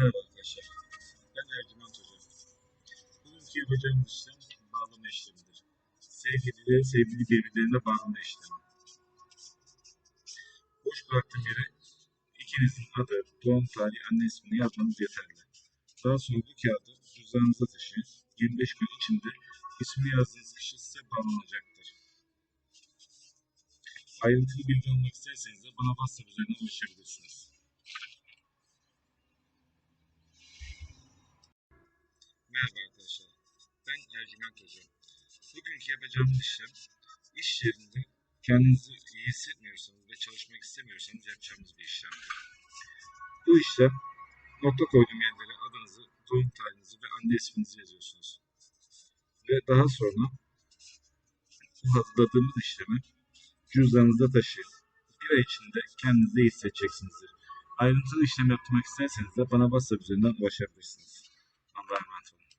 Merhaba arkadaşlar. Ben Ercüment Hoca. Bugünkü yapacağımız işlem bağlama işlemidir. Sevgilileri sevgili birbirlerine bağlama işlemi. Boş bıraktığım yere ikinizin adı, doğum tarihi, anne ismini yazmanız yeterli. Daha sonra bu kağıdı cüzdanınıza taşıyın. 25 gün içinde ismini yazdığınız kişi size bağlanacaktır. Ayrıntılı bilgi almak isterseniz de bana WhatsApp üzerinden ulaşabilirsiniz. Merhaba arkadaşlar. Ben Ercüment Hoca. Bugünkü yapacağımız işlem iş yerinde kendinizi iyi hissetmiyorsanız ve çalışmak istemiyorsanız yapacağımız bir işlemdir. Bu işlem nokta koyduğum yerlere adınızı, doğum tarihinizi ve anne isminizi yazıyorsunuz. Ve daha sonra bu hazırladığımız işlemi cüzdanınızda taşıyın. Bir ay içinde kendinizi iyi hissedeceksinizdir. Ayrıntılı işlem yaptırmak isterseniz de bana WhatsApp üzerinden ulaşabilirsiniz. environmental.